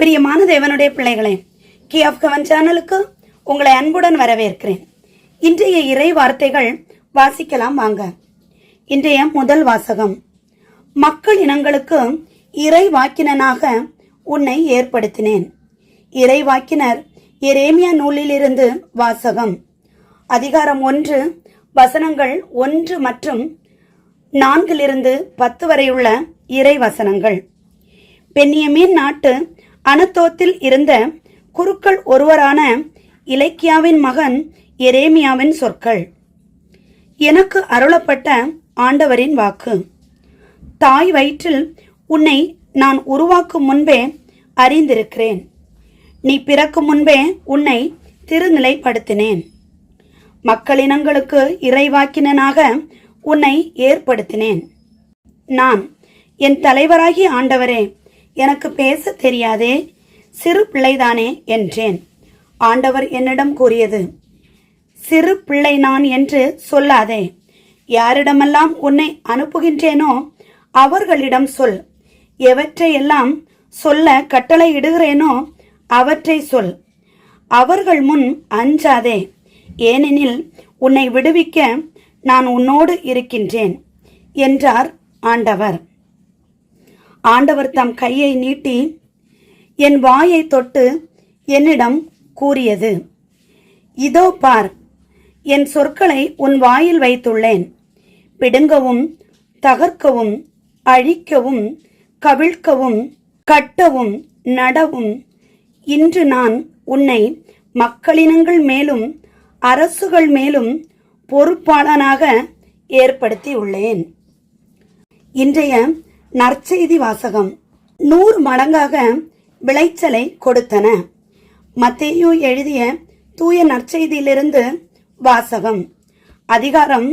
பிரியமான தேவனுடைய பிள்ளைகளே கி ஆஃப் கவன் சேனலுக்கு உங்களை அன்புடன் வரவேற்கிறேன். இன்றைய இறை வார்த்தைகள் வாசிக்கலாம் வாங்க. இன்றைய முதல் வாசகம். மக்கள் இனங்களுக்கு இறை வாக்கினனாக உன்னை ஏற்படுத்தினேன். இறை வாக்கினர் எரேமியா நூலிலிருந்து வாசகம். அதிகாரம் ஒன்று வசனங்கள் ஒன்று மற்றும் நான்கிலிருந்து பத்து வரையுள்ள இறை வசனங்கள். பென்னியமீன் நாட்டு அனத்தோத்தில் இருந்த குருக்கள் ஒருவரான இலக்கியாவின் மகன் எரேமியாவின் சொற்கள். எனக்கு அருளப்பட்ட ஆண்டவரின் வாக்கு. தாய் வயிற்றில் உன்னை நான் உருவாக்கும் முன்பே அறிந்திருக்கிறேன். நீ பிறக்கும் முன்பே உன்னை திருநிலைப்படுத்தினேன். மக்களினங்களுக்கு இறைவாக்கினனாக உன்னை ஏற்படுத்தினேன். நான் என் தலைவராகி ஆண்டவரே எனக்கு பேச தெரியாதே சிறு பிள்ளைதானே என்றேன். ஆண்டவர் என்னிடம் கூறியது சிறு பிள்ளை நான் என்று சொல்லாதே. யாரிடமெல்லாம் உன்னை அனுப்புகின்றேனோ அவர்களிடம் சொல். எவற்றையெல்லாம் சொல்ல கட்டளையிடுகிறேனோ அவற்றை சொல். அவர்கள் முன் அஞ்சாதே. ஏனெனில் உன்னை விடுவிக்க நான் உன்னோடு இருக்கின்றேன் என்றார் ஆண்டவர். ஆண்டவர் தம் கையை நீட்டி என் வாயை தொட்டு என்னிடம் கூறியது. இதோ பார் என் சொற்களை உன் வாயில் வைத்துள்ளேன். பிடுங்கவும் தகர்க்கவும் அழிக்கவும் கவிழ்க்கவும் கட்டவும் நடவும் இன்று நான் உன்னை மக்களினங்கள் மேலும் அரசுகள் மேலும் பொறுப்பாளனாக ஏற்படுத்தியுள்ளேன். இன்றைய நற்செய்தி வாசகம். நூறு மடங்காக விளைச்சலை கொடுத்தன. மத்தேயு எழுதிய தூய நற்செய்தியிலிருந்து வாசகம். அதிகாரம்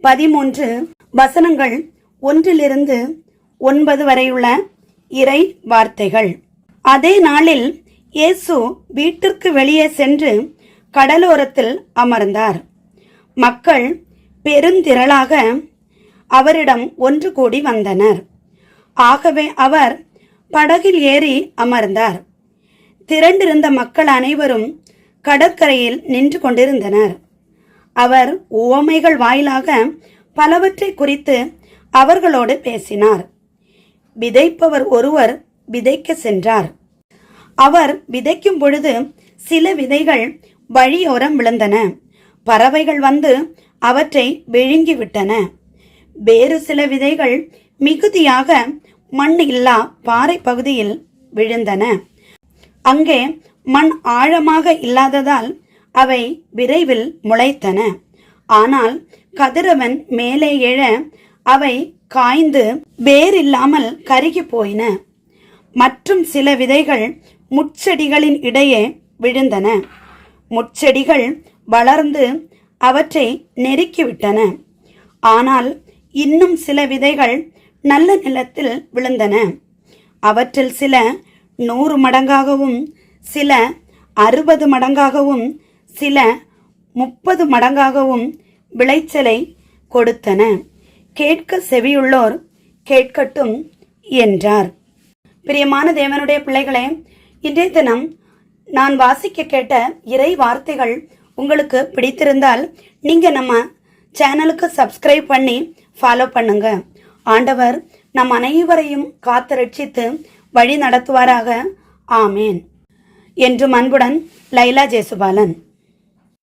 பதிமூன்று. வசனங்கள் ஒன்றிலிருந்து ஒன்பது வரையுள்ள இறை வார்த்தைகள். அதே நாளில் இயேசு வீட்டிற்கு வெளியே சென்று கடலோரத்தில் அமர்ந்தார். மக்கள் பெருந்திரளாக அவரிடம் ஒன்று கூடி வந்தனர். ஆகவே அவர் படகில் ஏறி அமர்ந்தார். திரண்டிருந்த மக்கள் அனைவரும் கடற்கரையில் நின்று கொண்டிருந்தனர். அவர் உவமைகள் வாயிலாக பலவற்றை குறித்து அவர்களோடு பேசினார். விதைப்பவர் ஒருவர் விதைக்க சென்றார். அவர் விதைக்கும் பொழுது சில விதைகள் வழியோரம் விழுந்தன. பறவைகள் வந்து அவற்றை விழுங்கிவிட்டன. வேறு சில விதைகள் மிகுதியாக மண் இல்லா பாறை பகுதியில் விழுந்தன. அங்கே மண் ஆழமாக இல்லாததால் அவை விரைவில் முளைத்தன. ஆனால் கதிரவன் மேலே எழ அவை காய்ந்து வேறில்லாமல் கருகி போயின. மற்றும் சில விதைகள் முட்செடிகளின் இடையே விழுந்தன. முட்செடிகள் வளர்ந்து அவற்றை நெருக்கிவிட்டன ஆனால் இன்னும் சில விதைகள் நல்ல நிலத்தில் விழுந்தன. அவற்றில் சில நூறு மடங்காகவும் சில அறுபது மடங்காகவும் சில முப்பது மடங்காகவும் விளைச்சலை கொடுத்தன. கேட்க செவியுள்ளோர் கேட்கட்டும் என்றார். பிரியமான தேவனுடைய பிள்ளைகளே இன்றைய தினம் நான் வாசிக்க கேட்ட இறை வார்த்தைகள் உங்களுக்கு பிடித்திருந்தால் நீங்கள் நம்ம சேனலுக்கு சப்ஸ்கிரைப் பண்ணி ஃபாலோ பண்ணுங்கள் ஆண்டவர் நம் அனைவரையும் காத்து ரட்சித்து வழி நடத்துவாராக. ஆமேன். என்று அன்புடன் லைலா ஜேசுபாலன்.